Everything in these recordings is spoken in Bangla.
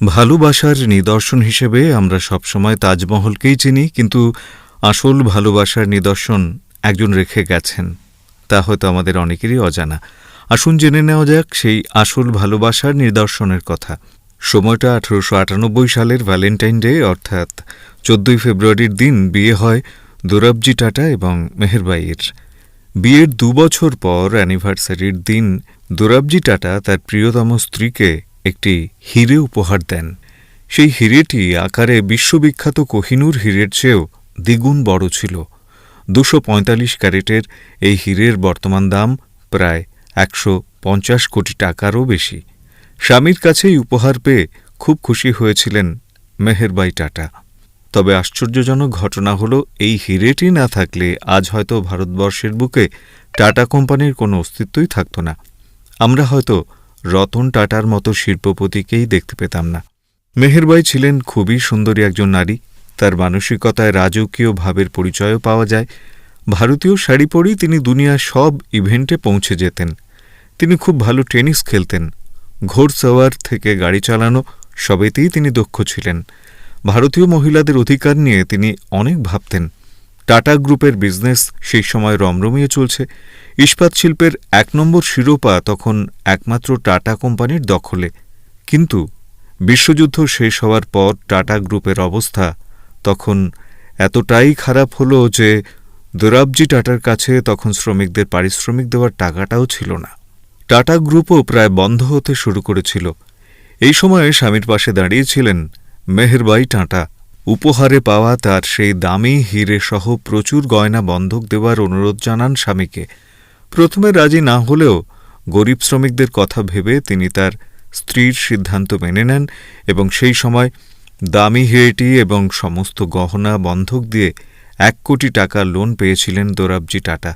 ভালোবাসার নিদর্শন হিসেবে আমরা সবসময় তাজমহলকেই চিনি, কিন্তু আসল ভালোবাসার নিদর্শন একজন রেখে গেছেন, তা হয়তো আমাদের অনেকেরই অজানা। আসুন জেনে নেওয়া যাক সেই আসল ভালোবাসার নিদর্শনের কথা। সময়টা আঠারোশো আটানব্বই সালের ভ্যালেন্টাইন ডে, অর্থাৎ চোদ্দই ফেব্রুয়ারির দিন বিয়ে হয় দুরাবজি টাটা এবং মেহেরবাইয়ের। বিয়ের দুবছর পর অ্যানিভার্সারির দিন দুরাবজি টাটা তার প্রিয়তম স্ত্রীকে একটি হিরে উপহার দেন। সেই হিরেটি আকারে বিশ্ববিখ্যাত কোহিনূর হিরের চেয়েও দ্বিগুণ বড় ছিল। দুশো পঁয়তাল্লিশ ক্যারেটের এই হীরের বর্তমান দাম প্রায় একশো পঞ্চাশ কোটি টাকারও বেশি। স্বামীর কাছেই উপহার পেয়ে খুব খুশি হয়েছিলেন মেহেরবাই টাটা। তবে আশ্চর্যজনক ঘটনা হল, এই হিরেটি না থাকলে আজ হয়তো ভারতবর্ষের বুকে টাটা কোম্পানির কোনো অস্তিত্বই থাকত না। আমরা হয়তো রতন টাটার মতো শিল্পপতিকেই দেখতে পেতাম না। মেহেরবাই ছিলেন খুবই সুন্দরী একজন নারী। তার মানসিকতায় রাজকীয় ভাবের পরিচয়ও পাওয়া যায়। ভারতীয় শাড়ি পরেই তিনি দুনিয়ার সব ইভেন্টে পৌঁছে যেতেন। তিনি খুব ভালো টেনিস খেলতেন। ঘোড়সওয়ার থেকে গাড়ি চালানো সবেতেই তিনি দক্ষ ছিলেন। ভারতীয় মহিলাদের অধিকার নিয়ে তিনি অনেক ভাবতেন। টাটা গ্রুপের বিজনেস সেই সময় রমরমিয়ে চলছে। ইস্পাত শিল্পের এক নম্বর শিরোপা তখন একমাত্র টাটা কোম্পানির দখলে। কিন্তু বিশ্বযুদ্ধ শেষ হওয়ার পর টাটা গ্রুপের অবস্থা তখন এতটাই খারাপ হল যে দোরাবজি টাটার কাছে তখন শ্রমিকদের পারিশ্রমিক দেওয়ার টাকাটাও ছিল না। টাটা গ্রুপও প্রায় বন্ধ হতে শুরু করেছিল। এই সময়ে স্বামীর পাশে দাঁড়িয়েছিলেন মেহেরবাই টাটা। উপহারে পাওয়া তার সেই দামি হিরে সহ প্রচুর গয়না বন্ধক দেওয়ার অনুরোধ জানান স্বামীকে। প্রথমে রাজি না হলেও গরিব শ্রমিকদের কথা ভেবে তিনি তার স্ত্রীর সিদ্ধান্ত মেনে নেন এবং সেই সময় দামি হিরেটি এবং সমস্ত গহনা বন্ধক দিয়ে এক কোটি টাকা লোন পেয়েছিলেন দোরাবজি টাটা।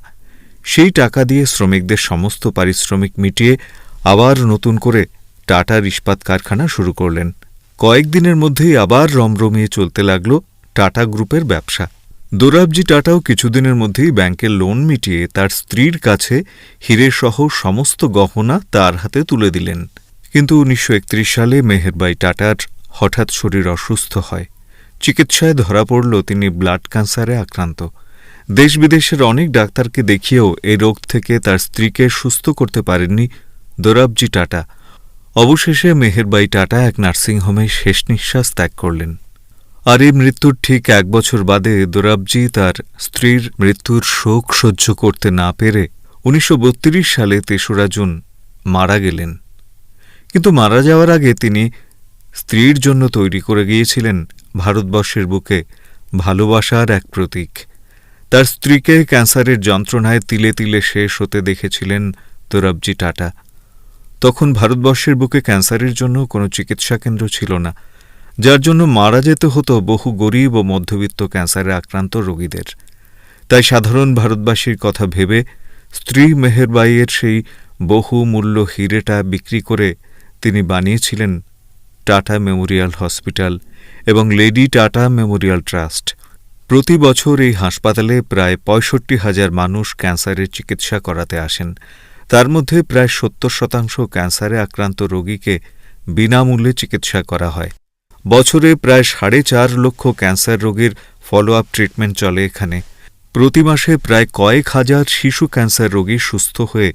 সেই টাকা দিয়ে শ্রমিকদের সমস্ত পারিশ্রমিক মিটিয়ে আবার নতুন করে টাটার ইস্পাত কারখানা শুরু করলেন। কয়েকদিনের মধ্যেই আবার রমরমিয়ে চলতে লাগল টাটা গ্রুপের ব্যবসা। দোরাবজি টাটাও কিছুদিনের মধ্যেই ব্যাংকের লোন মিটিয়ে তার স্ত্রীর কাছে হিরেসহ সমস্ত গহনা তার হাতে তুলে দিলেন। কিন্তু উনিশশো একত্রিশ সালে মেহেরবাই টাটার হঠাৎ শরীর অসুস্থ হয়। চিকিৎসায় ধরা পড়ল তিনি ব্লাড ক্যান্সারে আক্রান্ত। দেশ বিদেশের অনেক ডাক্তারকে দেখিয়েও এই রোগ থেকে তার স্ত্রীকে সুস্থ করতে পারেননি দোরাবজি টাটা। অবশেষে মেহেরবাই টাটা এক নার্সিংহোমে শেষ নিঃশ্বাস ত্যাগ করলেন। আর এই মৃত্যুর ঠিক এক বছর বাদে দোরাবজি তার স্ত্রীর মৃত্যুর শোক সহ্য করতে না পেরে উনিশশো বত্রিশ সালে তেসরা জুন মারা গেলেন। কিন্তু মারা যাওয়ার আগে তিনি স্ত্রীর জন্য তৈরি করে গিয়েছিলেন ভারতবর্ষের বুকে ভালোবাসার এক প্রতীক। তার স্ত্রীকে ক্যান্সারের যন্ত্রণায় তিলে তিলে শেষ হতে দেখেছিলেন তোরাবজি টাটা। তখন ভারতবর্ষের বুকে ক্যান্সারের জন্য কোনো চিকিৎসা কেন্দ্র ছিল না, যার জন্য মারা যেতে হতো বহু গরিব ও মধ্যবিত্ত ক্যান্সারে আক্রান্ত রোগীদের। তাই সাধারণ ভারতবাসীর কথা ভেবে স্ত্রী মেহেরবাইয়ের সেই বহু মূল্য হিরেটা বিক্রি করে তিনি বানিয়েছিলেন টাটা মেমোরিয়াল হসপিটাল এবং লেডি টাটা মেমোরিয়াল ট্রাস্ট। প্রতি বছর এই হাসপাতালে প্রায় পঁয়ষট্টি হাজার মানুষ ক্যান্সারের চিকিৎসা করাতে আসেন। তার মধ্যে প্রায় সত্তর শতাংশ ক্যান্সারে আক্রান্ত রোগীকে বিনামূল্যে চিকিৎসা করা হয়। বছরে প্রায় সাড়ে চার লক্ষ ক্যান্সার রোগীর ফলো আপ ট্রিটমেন্ট চলে এখানে। প্রতি মাসে প্রায় কয়েক হাজার শিশু ক্যান্সার রোগী সুস্থ হয়ে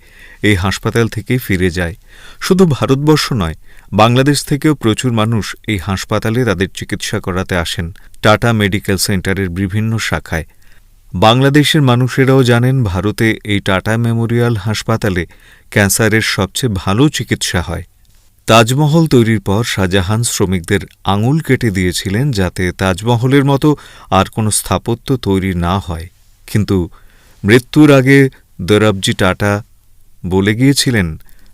এই হাসপাতাল থেকে ফিরে যায়। শুধু ভারতবর্ষ নয়, বাংলাদেশ থেকেও প্রচুর মানুষ এই হাসপাতালে তাদের চিকিৎসা করাতে আসেন। টাটা মেডিকেল সেন্টারের বিভিন্ন শাখায়। বাংলাদেশের মানুষেরাও জানেন ভারতে এই টাটা মেমোরিয়াল হাসপাতালে ক্যান্সারের সবচেয়ে ভালো চিকিৎসা হয়। তাজমহল তৈরির পর শাহজাহান শ্রমিকদের আঙুল কেটে দিয়েছিলেন যাতে তাজমহলের মতো আর কোনো স্থাপত্য তৈরি না হয়। কিন্তু মৃত্যুর আগে দরাবজি টাটা বলে গিয়েছিলেন,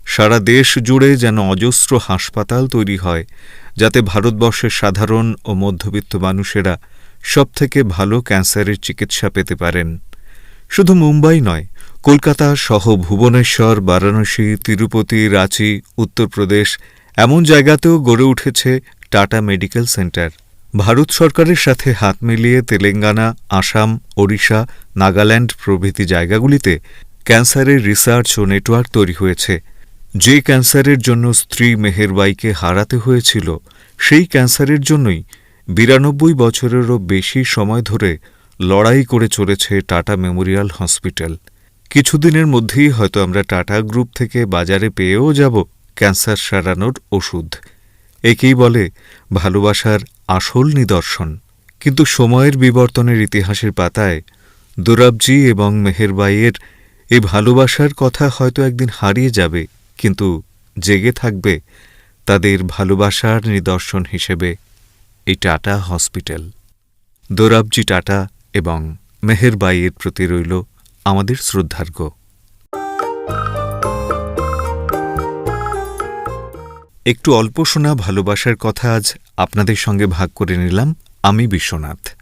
সারা দেশ জুড়ে যেন অজস্র হাসপাতাল তৈরি হয়, যাতে ভারতবর্ষের সাধারণ ও মধ্যবিত্ত মানুষেরা সবথেকে ভালো ক্যান্সারের চিকিৎসা পেতে পারেন। শুধু মুম্বাই নয়, কলকাতা সহ ভুবনেশ্বর, বারাণসী, তিরুপতি, রাঁচি, উত্তরপ্রদেশ এমন জায়গাতেও গড়ে উঠেছে টাটা মেডিকেল সেন্টার। ভারত সরকারের সাথে হাত মিলিয়ে তেলেঙ্গানা, আসাম, ওড়িশা, নাগাল্যান্ড প্রভৃতি জায়গাগুলিতে ক্যান্সারের রিসার্চ ও নেটওয়ার্ক তৈরি হয়েছে। যে ক্যান্সারের জন্য স্ত্রী মেহেরবাইকে হারাতে হয়েছিল, সেই ক্যান্সারের জন্যই বিরানব্বই বছরেরও বেশি সময় ধরে লড়াই করে চলেছে টাটা মেমোরিয়াল হসপিটাল। কিছুদিনের মধ্যেই হয়তো আমরা টাটা গ্রুপ থেকে বাজারে পেয়েও যাব ক্যান্সার সারানোর ওষুধ। একেই বলে ভালোবাসার আসল নিদর্শন। কিন্তু সময়ের বিবর্তনের ইতিহাসের পাতায় দুরাবজি এবং মেহেরবাইয়ের এই ভালোবাসার কথা হয়তো একদিন হারিয়ে যাবে, কিন্তু জেগে থাকবে তাদের ভালোবাসার নিদর্শন হিসেবে। এই টাটা হসপিটাল। দোরাবজি টাটা এবং মেহেরবাইয়ের প্রতি রইল আমাদের শ্রদ্ধার্ঘ। একটু অল্প শোনা ভালোবাসার কথা আজ আপনাদের সঙ্গে ভাগ করে নিলাম। আমি বিশ্বনাথ।